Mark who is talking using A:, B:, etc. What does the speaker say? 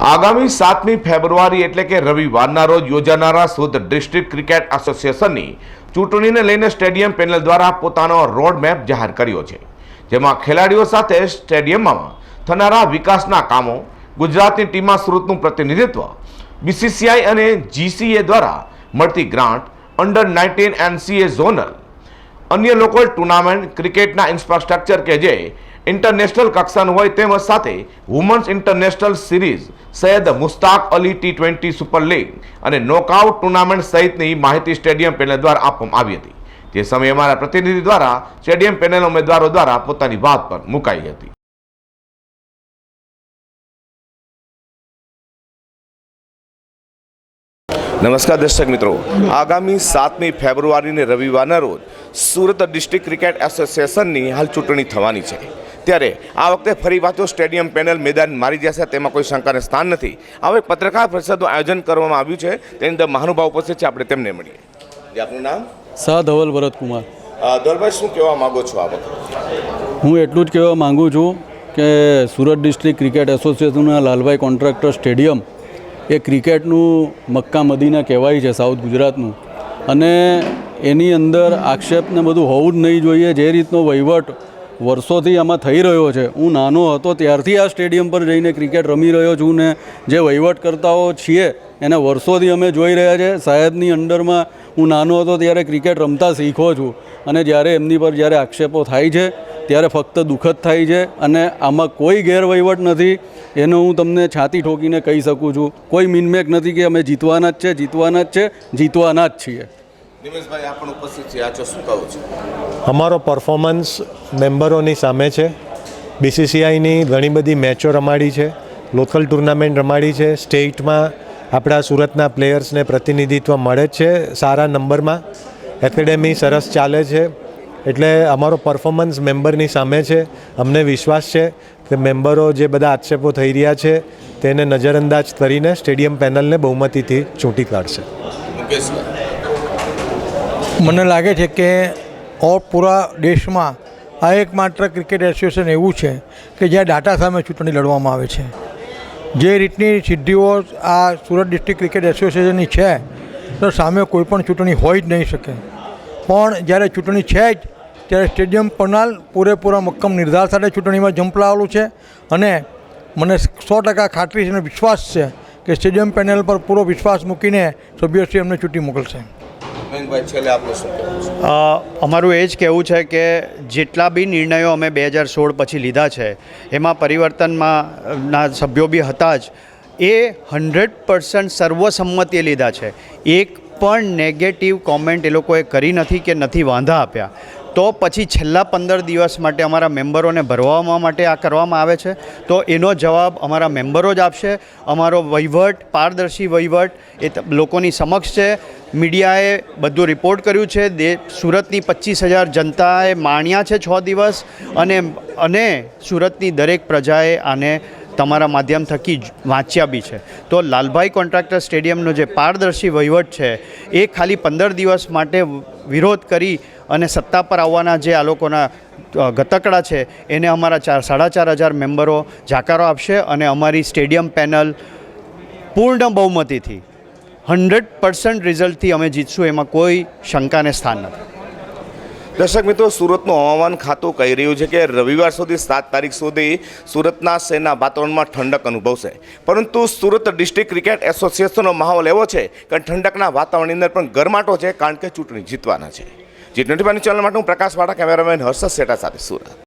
A: આગામી સાતમી ફેબ્રુઆરી એટલે કે રવિવારના રોજ યોજાનારા સુરત ડિસ્ટ્રિક્ટ ક્રિકેટ એસોસિએશનની ચૂંટણીને લઈને સ્ટેડિયમ પેનલ દ્વારા પોતાનો રોડ મેપ જાહેર કર્યો છે, જેમાં ખેલાડીઓ સાથે સ્ટેડિયમમાં થનારા વિકાસના કામો, ગુજરાતની ટીમમાં સુરતનું પ્રતિનિધિત્વ, બીસીસીઆઈ અને જીસીએ દ્વારા મળતી grant, under nineteen NCA zonal અન્ય લોકલ ટુર્નામેન્ટ, ક્રિકેટના ઇન્ફ્રાસ્ટ્રક્ચર કે જે ઇન્ટરનેશનલ કક્ષાનું હોય તેમજ સાથે women's international series, Syed Mushtaq Ali T twenty super league અને નોકઆઉટ ટુર્નામેન્ટ સહિતની માહિતી સ્ટેડિયમ પેનલ દ્વારા આપવામાં આવી હતી. તે સમયે અમારા પ્રતિનિધિ દ્વારા સ્ટેડિયમ પેનલ ઉમેદવારો દ્વારા પોતાની વાત પર મુકાઈ હતી. નમસ્કાર દર્શક મિત્રો. આગામી સાતમી ફેબ્રુઆરીને રવિવારના રોજ સુરત ડિસ્ટ્રિક્ટ ક્રિકેટ એસોસિએશનની હાલ ચૂંટણી થવાની છે. ત્યારે આ વખતે ફરી પાછો સ્ટેડિયમ પેનલ મેદાન મારી જશે તેમાં કોઈ શંકાને સ્થાન નથી. હવે પત્રકાર પરિષદનું આયોજન કરવામાં આવ્યું છે. તેની અંદર મહાનુભાવ ઉપસ્થિત છે. આપણે તેમને મળીએ. આપનું નામ?
B: સા ધવલ ભરતકુમાર.
A: ધવલભાઈ શું કહેવા માગો છો આ વખતે?
B: હું એટલું જ કહેવા માગું છું કે સુરત ડિસ્ટ્રિક્ટ ક્રિકેટ એસોસિએશનના લાલભાઈ કોન્ટ્રાક્ટર સ્ટેડિયમ એ ક્રિકેટનું મક્કા મદીના કહેવાય છે સાઉથ ગુજરાતનું. અને એની અંદર આક્ષેપને બધું હોવું જ નહીં જોઈએ. જે રીતનો વહીવટ વર્ષોથી આમાં થઈ રહ્યો છે. હું નાનો હતો ત્યારથી આ સ્ટેડિયમ પર જઈને ક્રિકેટ રમી રહ્યો છું ને જે વહીવટકર્તાઓ છીએ એને વર્ષોથી અમે જોઈ રહ્યા છે. સાહેબની અંડરમાં હું નાનો હતો ત્યારે ક્રિકેટ રમતા શીખો છું અને જ્યારે એમની પર જ્યારે આક્ષેપો થાય છે, ત્યારે ફક્ત દુઃખદ થાય છે અને આમાં કોઈ ગેરવહીવટ નથી. એનો હું તમને છાતી ઠોકીને કહી શકું છું. કોઈ મિનમેક નથી કે અમે જીતવાના જ છે, જીતવાના જ છે, જીતવાના જ છીએ.
A: નિમેશભાઈ આ પણ ઉપસ્થિત છે આ શું કહો છો.
C: અમારો પરફોર્મન્સ મેમ્બરોની સામે છે. બીસીસીઆઈની ઘણી બધી મેચો રમાડી છે. લોકલ ટુર્નામેન્ટ રમાડી છે. સ્ટેટમાં આપણા સુરતના પ્લેયર્સને પ્રતિનિધિત્વ મળે જ છે સારા નંબરમાં. એકેડેમી સરસ ચાલે છે. એટલે અમારો પરફોર્મન્સ મેમ્બરની સામે છે. અમને વિશ્વાસ છે કે મેમ્બરો જે બધા આક્ષેપો થઈ રહ્યા છે તેને નજરઅંદાજ કરીને સ્ટેડિયમ પેનલને બહુમતીથી ચૂંટી કાઢશે.
A: મુકેશભાઈ.
D: મને લાગે છે કે ઓર પૂરા દેશમાં આ એકમાત્ર ક્રિકેટ એસોસિએશન એવું છે કે જ્યાં ડાટા સામે ચૂંટણી લડવામાં આવે છે. જે રીતની સિદ્ધિઓ આ સુરત ડિસ્ટ્રિક્ટ ક્રિકેટ એસોસિએશનની છે, તો સામે કોઈ પણ ચૂંટણી હોઈ જ નહીં શકે. પણ જ્યારે ચૂંટણી છે જ, ત્યારે સ્ટેડિયમ પનાલ પૂરેપૂરા મક્કમ નિર્ધાર સાથે ચૂંટણીમાં ઝંપલાવેલું છે અને મને સો ટકા ખાતરી છે અને વિશ્વાસ છે કે સ્ટેડિયમ પેનલ પર પૂરો વિશ્વાસ મૂકીને સભ્યશ્રી અમને ચૂંટી મોકલશે.
E: અમારું એ જ કહેવું છે કે જેટલા બી નિર્ણયો અમે બે હજાર સોળ પછી લીધા છે, એમાં પરિવર્તનમાં સભ્યો બી હતા જ, એ હંડ્રેડ પર્સન્ટ સર્વસંમતિએ લીધા છે. એક પણ નેગેટિવ કોમેન્ટ એ લોકોએ કરી નથી કે નથી વાંધા આપ્યા. તો પછી છેલ્લા પંદર દિવસ માટે અમારા મેમ્બરોને ભરવા માટે આ કરવામાં આવે છે, તો એનો જવાબ અમારા મેમ્બરો જ આપશે. અમારો વહીવટ, પારદર્શી વહીવટ એ લોકોની સમક્ષ છે. મીડિયાએ બધું રિપોર્ટ કર્યું છે. દે સુરતની પચીસ હજાર જનતાએ માણ્યા છે છ દિવસ અને અને સુરતની દરેક પ્રજાએ આને તમારા માધ્યમ થકી વાંચ્યા બી છે. તો લાલભાઈ કોન્ટ્રાક્ટર સ્ટેડિયમનો જે પારદર્શી વહીવટ છે, એ ખાલી પંદર દિવસ માટે વિરોધ કરી અને સત્તા પર આવવાના જે આ લોકોના ગતકડા છે, એને અમારા ચાર સાડા ચાર હજાર મેમ્બરો જાકારો આપશે અને અમારી સ્ટેડિયમ પેનલ પૂર્ણ બહુમતીથી હંડ્રેડ પર્સન્ટ રિઝલ્ટથી અમે જીતશું, એમાં કોઈ શંકાને સ્થાન નથી.
A: દર્શક મિત્રો, સુરતનું હવામાન ખાતું કહી રહ્યું છે કે રવિવાર સુધી સાત તારીખ સુધી સુરતના શહેરના વાતાવરણમાં ઠંડક અનુભવશે. પરંતુ સુરત ડિસ્ટ્રિક્ટ ક્રિકેટ એસોસિએશનનો માહોલ એવો છે કે ઠંડકના વાતાવરણની અંદર પણ ગરમાટો છે, કારણ કે ચૂંટણી જીતવાના છે. જી ટ્વેન્ટી ચેનલ માટે હું પ્રકાશ વાળા કેમેરામેન હર્ષદ સેટા સાથે સુરત.